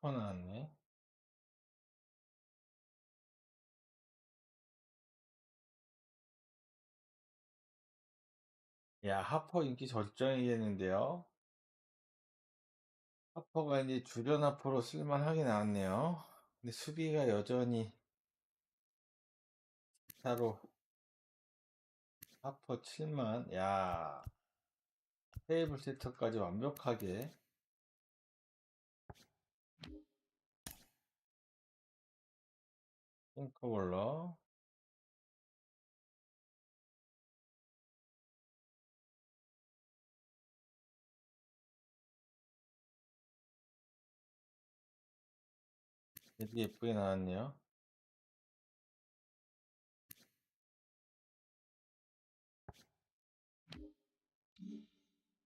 하퍼 나왔네. 야, 하퍼 인기 절정이겠는데요? 하퍼가 이제 주전 하퍼로 쓸만하게 나왔네요. 근데 수비가 여전히 타로 하퍼 7만. 야, 테이블 세터까지 완벽하게. 핑크볼러. 되게 예쁘게 나왔네요.